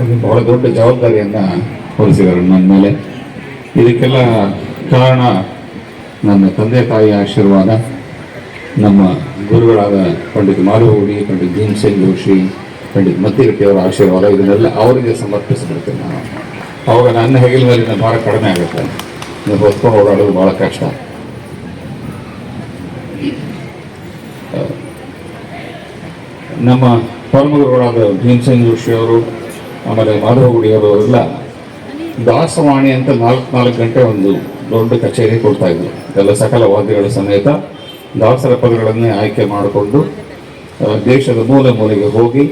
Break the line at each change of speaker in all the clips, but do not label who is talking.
ಒಂದು ಬಹಳ ದೊಡ್ಡ ಜವಾಬ್ದಾರಿಯನ್ನು ಹೊರಿಸಿದ್ದಾರೆ ನನ್ನ ಮೇಲೆ. ಇದಕ್ಕೆಲ್ಲ ಕಾರಣ ನನ್ನ ತಂದೆ ತಾಯಿಯ ಆಶೀರ್ವಾದ, ನಮ್ಮ ಗುರುಗಳಾದ ಪಂಡಿತ್ ಮಾರುಹುಡಿ, ಪಂಡಿತ್ ಭೀಮಸೇನ್ ಜೋಶಿ, ಪಂಡಿತ್ ಮತ್ತಿರಟ್ಟಿಯವರ ಆಶೀರ್ವಾದ, ಇದನ್ನೆಲ್ಲ ಅವರಿಗೆ ಸಮರ್ಪಿಸಿಬಿಡ್ತೇನೆ ನಾನು. ಅವಾಗ ನನ್ನ ಹೆಗಲ ಮೇಲಿನ ಭಾರ ಕಡಿಮೆ ಆಗುತ್ತೆ. ಹೊತ್ಕೊಂಡು ಓಡಾಡೋದು ಭಾಳ ಕಷ್ಟ. ನಮ್ಮ ಪರಮಗುರುಗಳಾದ ಭೀಮಸೇನ್ ಜೋಶಿ ಅವರು ಆಮೇಲೆ ಮಾಧವ ಗುಡಿಯವರೆಲ್ಲ ದಾಸವಾಣಿ ಅಂತ ನಾಲ್ಕು ನಾಲ್ಕು ಗಂಟೆ ಒಂದು ದೊಡ್ಡ ಕಚೇರಿ ಕೊಡ್ತಾ ಇದ್ರು. ಎಲ್ಲ ಸಕಲ ವಾದ್ಯಗಳ ಸಮೇತ ದಾಸರ ಪದಗಳನ್ನೇ ಆಯ್ಕೆ ಮಾಡಿಕೊಂಡು ದೇಶದ ಮೂಲೆ ಮೂಲೆಗೆ ಹೋಗಿ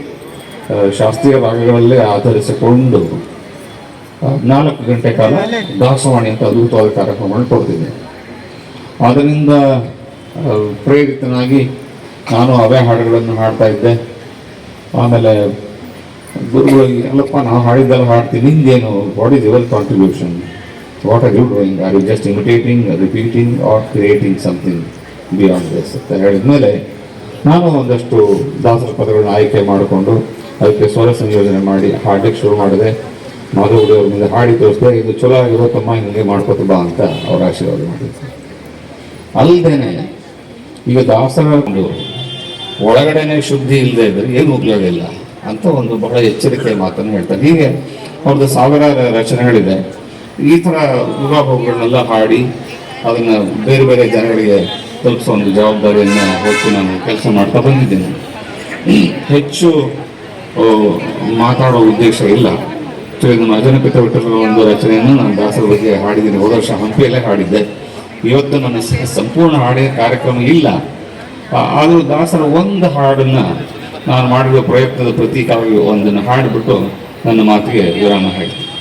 ಶಾಸ್ತ್ರೀಯ ಭಾಗಗಳಲ್ಲೇ ಆಧರಿಸಿಕೊಂಡು ನಾಲ್ಕು ಗಂಟೆ ಕಾಲ ದಾಸವಾಣಿ ಅಂತ ಅದ್ಭುತವಾದ ಕಾರ್ಯಕ್ರಮವನ್ನು ಕೊಡ್ತಿದ್ದೆ. ಅದರಿಂದ ಪ್ರೇರಿತನಾಗಿ ನಾನು ಅವೇ ಹಾಡುಗಳನ್ನು ಹಾಡ್ತಾ ಇದ್ದೆ. ಆಮೇಲೆ ಗುರುಗಳು ಅಲ್ಲಪ್ಪ ನಾವು ಹಾಡಿದ್ದೆಲ್ಲ ಹಾಡ್ತೀವಿ ನಿಂದೇನು what is your contribution what are you doing are you just imitating repeating or creating something beyond this ಅಂತ ಹೇಳಿದ ಮೇಲೆ ನಾನು ಒಂದಷ್ಟು ದಾಸರ ಪದಗಳನ್ನ ಆಯ್ಕೆ ಮಾಡಿಕೊಂಡು ಅದಕ್ಕೆ ಸ್ವರ ಸಂಯೋಜನೆ ಮಾಡಿ ಹಾಡಲಿಕ್ಕೆ ಶುರು ಮಾಡಿದೆ. ಮಾಧು ಅವ್ರ ಮುಂದೆ ಹಾಡಿ ತೋರಿಸಿದೆ. ಇದು ಚಲೋ ಆಗಿರುತ್ತಮ್ಮ ಹಿಂಗೆ ಮಾಡ್ಕೋತ ಬಾ ಅಂತ ಅವ್ರ ಆಶೀರ್ವಾದ ಮಾಡಿದ್ರು. ಅಲ್ಲದೇನೆ ಈಗ ದಾಸರ ಒಳಗಡೆನೆ ಶುದ್ಧಿ ಇಲ್ಲದೆ ಇದ್ದರೆ ಏನು ಉಪಯೋಗ ಇಲ್ಲ. ಅಂತ ಒಂದು ಬಹಳ ಎಚ್ಚರಿಕೆಯ ಮಾತನ್ನು ಹೇಳ್ತಾರೆ. ಹೀಗೆ ಅವ್ರದ್ದು ಸಾವಿರಾರು ರಚನೆಗಳಿದೆ. ಈ ಥರ ಯುಗಾಭೋಗಗಳನ್ನೆಲ್ಲ ಹಾಡಿ ಅದನ್ನ ಬೇರೆ ಬೇರೆ ಜನಗಳಿಗೆ ತಲುಪಿಸೋ ಒಂದು ಜವಾಬ್ದಾರಿಯನ್ನು ಹೊತ್ತು ನಾನು ಕೆಲಸ ಮಾಡ್ತಾ ಬಂದಿದ್ದೇನೆ. ಹೆಚ್ಚು ಮಾತಾಡೋ ಉದ್ದೇಶ ಇಲ್ಲ. ಇದು ಅಜನಪಿತ ವಿಠಲ ಒಂದು ರಚನೆಯನ್ನು ನಾನು ದಾಸರ ಬಗ್ಗೆ ಹಾಡಿದ್ದೀನಿ. ಹೋದ ವರ್ಷ ಹಂಪಿಯಲ್ಲೇ ಹಾಡಿದ್ದೆ. ಇವತ್ತು ನನ್ನ ಸಂಪೂರ್ಣ ಹಾಡಿನ ಕಾರ್ಯಕ್ರಮ ಇಲ್ಲ. ಆದರೂ ದಾಸರ ಒಂದು ಹಾಡನ್ನ ನಾನು ಮಾಡಿರುವ ಪ್ರಯತ್ನದ ಪ್ರತೀಕವಾಗಿ ಒಂದನ್ನು ಹಾಡಿಬಿಟ್ಟು ನನ್ನ ಮಾತಿಗೆ ವಿರಾಮ ಹೇಳ್ತೀನಿ.